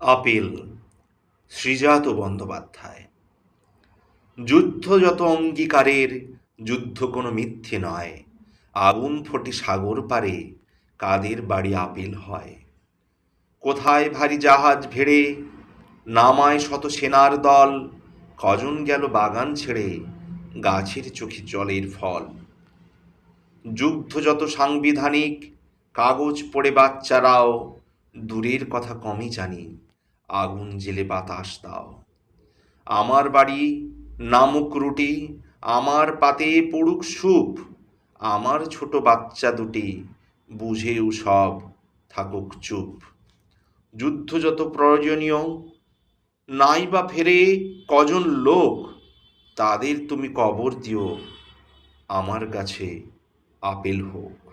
Apple Srijato Bandyopadhyay. যুদ্ধ যত অঙ্গীকারের, যুদ্ধ কোনো মিথ্যে নয়। আগুন ফোটে সাগর পারে, কাদের বাড়ি আপেল হয়? কোথায় ভারী জাহাজ ভেড়ে, নামায় শত সেনার দল, কজন গেল বাগান ছেড়ে, গাছের চোখে জলের ফল? যুদ্ধ যত সাংবিধানিক, কাগজ পড়ে বাচ্চারাও, দূরের কথা কমই জানি। আগুন জেলে বাতাস দাও। আমার বাড়ি নামুক রুটি, আমার পাতে পড়ুক স্যুপ, আমার ছোট বাচ্চা দুটি, বুঝেও সব থাকুক চুপ। যুদ্ধ যত প্রয়োজনীয় নাই বা ফেরে কজন লোক, তাদের তুমি কবর দিও, আমার কাছে আপেল হোক।